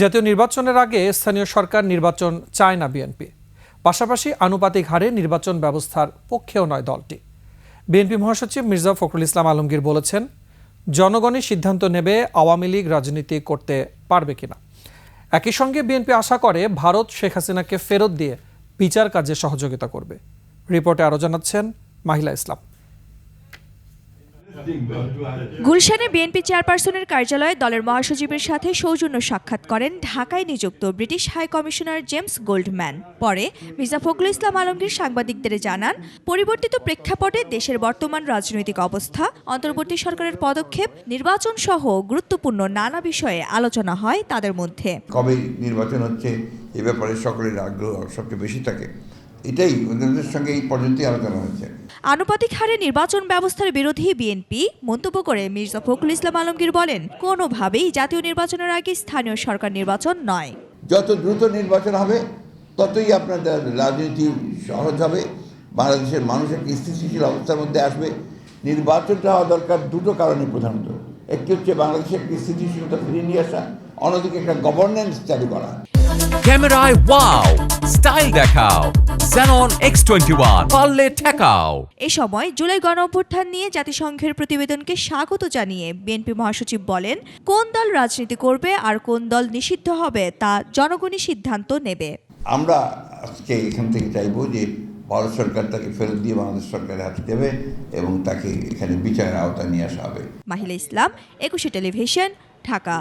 জাতীয় নির্বাচনের আগে স্থানীয় সরকার নির্বাচন চায় না বিএনপি। পাশাপাশি আনুপাতিক হারে নির্বাচন ব্যবস্থার পক্ষেও নয় দলটি। বিএনপি মহাসচিব মির্জা ফখরুল ইসলাম আলমগীর বলেছেন, জনগণই সিদ্ধান্ত নেবে আওয়ামী লীগ রাজনীতি করতে পারবে কিনা। একই সঙ্গে বিএনপি আশা করে ভারত শেখ হাসিনাকে ফেরত দিয়ে বিচার কাজে সহযোগিতা করবে। রিপোর্টে আরও জানাচ্ছেন মাহিলা ইসলাম। গুলশানে বিএনপি চেয়ারপারসনের কার্যালয়ে দলের মহাসচিবের সাথে সৌজন্য সাক্ষাৎ করেন ঢাকায় নিযুক্ত British high commissioner James Goldman. পরে মির্জা ফখরুল ইসলাম আলমগীর সাংবাদিকদের জানান, পরিবর্তিত প্রেক্ষাপটে দেশের বর্তমান রাজনৈতিক অবস্থা, অন্তর্বর্তী সরকারের পদক্ষেপ নির্বাচন সহ গুরুত্বপূর্ণ নানা বিষয়ে আলোচনা হয় তাদের মধ্যে। কবে নির্বাচন হচ্ছে এ ব্যাপারে সকলের আগ্রহ সবচেয়ে বেশি থাকে। এটাই ওদের সঙ্গে এই পর্যন্তই আলোচনা হয়েছে। আনুপাতিক হারে নির্বাচন ব্যবস্থার বিরোধী বিএনপি মন্তব্য করে মির্জা ফখরুল ইসলাম আলমগীর বলেন কোনোভাবেই জাতীয় নির্বাচনের আগে স্থানীয় সরকার নির্বাচন নয়। যত দ্রুত নির্বাচন হবে ততই আপনাদের রাজনীতি সহজ হবে। বাংলাদেশের মানুষের একটা স্থিতিশীল অবস্থার মধ্যে আসবে। নির্বাচনটা হওয়া দরকার দুটো কারণে প্রধানত। একটি হচ্ছে বাংলাদেশের একটি স্থিতিশীলতা ফিরিয়ে নিয়ে আসা অন্যদিকে একটা গভর্নেন্স চালু করা। ক্যামেরায় ওয়াও স্টাইল দেখাও। Xenon X21 পারলে ঠেকাও এ সময় জুলাই গণ অভ্যুত্থান নিয়ে জাতিসংঘের প্রতিবেদনকে স্বাগত জানিয়ে বিএনপি মহাসচিব বলেন কোন দল রাজনীতি করবে আর কোন দল নিষিদ্ধ হবে তা জনগণই সিদ্ধান্ত নেবে। আমরা আজকে এখান থেকে চাইব যে ভারত সরকার তাকে ফেরত দিয়ে বাংলাদেশ সরকারের হাতে দেবে এবং তাকে এখানে বিচারের আওতায় নিয়ে আসা হবে। মাহিলা ইসলাম একুশে টেলিভিশন ঢাকা।